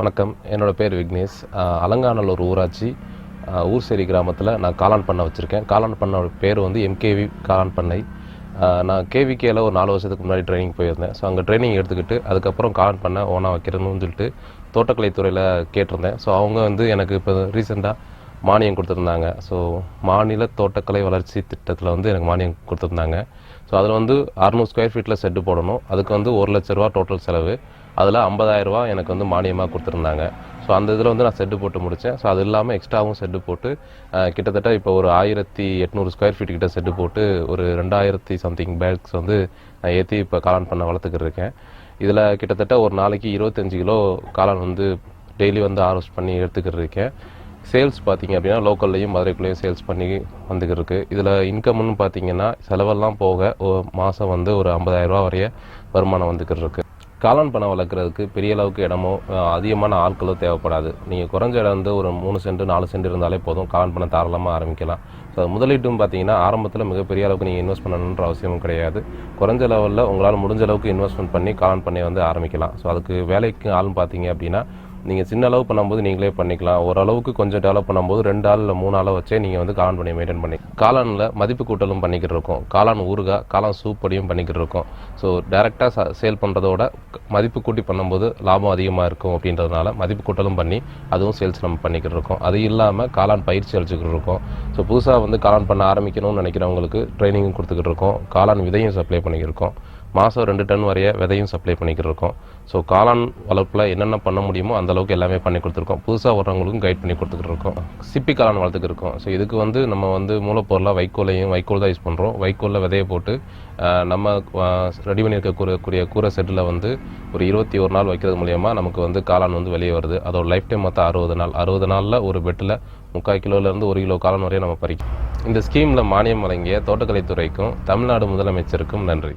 வணக்கம். என்னோட பேர் விக்னேஷ். அலங்காநல்லூர் ஊராட்சி. ஊர்சேரி கிராமத்தில் நான் காளான் பண்ணை வச்சுருக்கேன். காளான் பண்ணோட பேர் வந்து எம்கேவி காளான் பண்ணை. நான் கேவிகேல ஒரு நாலு வருஷத்துக்கு முன்னாடி ட்ரைனிங் போயிருந்தேன். ஸோ அங்கே ட்ரைனிங் எடுத்துக்கிட்டு அதுக்கப்புறம் காளான் பண்ணை ஓனாக வைக்கிறதுன்னு சொல்லிட்டு தோட்டக்கலைத்துறையில் கேட்டிருந்தேன். ஸோ அவங்க வந்து எனக்கு இப்போ ரீசெண்டாக மானியம் கொடுத்துருந்தாங்க. ஸோ மாநில தோட்டக்கலை வளர்ச்சி திட்டத்தில் வந்து எனக்கு மானியம் கொடுத்துருந்தாங்க. ஸோ அதில் வந்து அறநூறு ஸ்கொயர் ஃபீட்டில் செட்டு போடணும். அதுக்கு வந்து ஒரு லட்ச ரூபா டோட்டல் செலவு. அதில் ரூபா எனக்கு வந்து மானியமாக கொடுத்துருந்தாங்க. ஸோ அந்த இதில் வந்து நான் செட்டு போட்டு முடித்தேன் ஸோ அது இல்லாமல் எக்ஸ்ட்ராவும் செட்டு போட்டு கிட்டத்தட்ட இப்போ ஒரு ஆயிரத்தி எட்நூறு ஸ்கொயர் ஃபீட் கிட்ட செட்டு போட்டு ஒரு ரெண்டாயிரத்தி சம்திங் பேக்ஸ் வந்து நான் ஏற்றி இப்போ காளான் பண்ண வளர்த்துக்கிட்டு இருக்கேன். இதில் கிட்டத்தட்ட ஒரு நாளைக்கு இருபத்தஞ்சு கிலோ காளான் வந்து டெய்லி வந்து ஹார்வெஸ்ட் பண்ணி எடுத்துக்கிட்டு இருக்கேன். சேல்ஸ் பார்த்தீங்க அப்படின்னா லோக்கல்லையும் மதுரைக்குள்ளேயும் சேல்ஸ் பண்ணி வந்துக்கிட்டு இருக்கு. இதில் இன்கம்னு பார்த்தீங்கன்னா செலவெல்லாம் போக மாதம் வந்து ஒரு 50000 ரூபா வரைய வருமானம் வந்துக்கிட்டு இருக்குது காளான் பண்ணை வளர்க்குறதுக்கு பெரிய அளவுக்கு இடமோ அதிகமான ஆட்களோ தேவைப்படாது. நீங்கள் குறைஞ்ச இடம் வந்து ஒரு மூணு சென்ட் நாலு சென்ட் இருந்தாலே போதும். காளான் பண்ணை தாராளமாக ஆரம்பிக்கலாம். ஸோ முதலீட்டும் பார்த்தீங்கன்னா ஆரம்பத்தில் மிகப்பெரிய அளவுக்கு நீங்கள் இன்வெஸ்ட் பண்ணணுன்ற அவசியமும் கிடையாது. குறைஞ்ச லெவலில் உங்களால் முடிஞ்ச அளவுக்கு இன்வெஸ்ட்மெண்ட் பண்ணி காளான் பண்ணை வந்து ஆரம்பிக்கலாம். ஸோ அதுக்கு வேலைக்கு ஆளும் பார்த்தீங்க அப்படின்னா நீங்கள் சின்ன அளவு பண்ணும்போது நீங்களே பண்ணிக்கலாம். ஓரளவுக்கு கொஞ்சம் டெவலப் பண்ணும்போது ரெண்டு ஆள் இல்லை மூணு ஆளை வச்சே நீங்கள் வந்து காளான் பண்ணி மெயின்டைன் பண்ணி காளானில் மதிப்பு கூட்டலும் பண்ணிக்கிட்டு இருக்கோம். காளான் ஊறுகாய் காளான் சூப்படியும் பண்ணிக்கிட்டு இருக்கோம். ஸோ டேரெக்டாக சேல் பண்ணுறதோட மதிப்பு கூட்டி பண்ணும்போது லாபம் அதிகமாக இருக்கும் அப்படின்றதுனால மதிப்பு கூட்டலும் பண்ணி அதுவும் சேல்ஸ் நம்ம பண்ணிக்கிட்டு இருக்கோம். அது இல்லாமல் காளான் பயிற்சி அளிச்சுக்கிட்டு இருக்கோம். ஸோ புதுசாக வந்து காளான் பண்ண ஆரம்பிக்கணும்னு நினைக்கிறவங்களுக்கு ட்ரைனிங்கும் கொடுத்துக்கிட்டு இருக்கோம். காளான் விதையும் சப்ளை பண்ணிக்கிட்டு இருக்கோம். மாதம் ரெண்டு டன் வரைய விதையும் சப்ளை பண்ணிக்கிட்டு இருக்கோம். ஸோ காளான் வளர்ப்பில் என்னென்ன பண்ண முடியுமோ அந்தளவுக்கு எல்லாமே பண்ணி கொடுத்துருக்கோம். புதுசாக வர்றவங்களுக்கும் கைட் பண்ணி கொடுத்துக்கிட்டு இருக்கோம். சிப்பி காளான் வளர்த்துக்கிட்டு இருக்கோம். ஸோ இதுக்கு வந்து நம்ம வந்து மூலப்பொருளாக வைக்கோலையும் வைக்கோல் தான் யூஸ் பண்ணுறோம் வைக்கோலில் விதையை போட்டு நம்ம ரெடி பண்ணியிருக்கக்கூடிய கூரை செட்டில் வந்து ஒரு இருபத்தி ஒரு நாள் வைக்கிறது மூலயமா நமக்கு வந்து காளான் வந்து வெளியே வருது. அதோட லைஃப் டைம் மொத்தம் அறுபது நாள். அறுபது நாளில் ஒரு பெட்டில் முக்கால் கிலோலேருந்து ஒரு கிலோ காளான் வரையும் நம்ம பறிக்கும் இந்த ஸ்கீமில் மானியம் வழங்கிய தோட்டக்கலைத்துறைக்கும் தமிழ்நாடு முதலமைச்சருக்கும் நன்றி.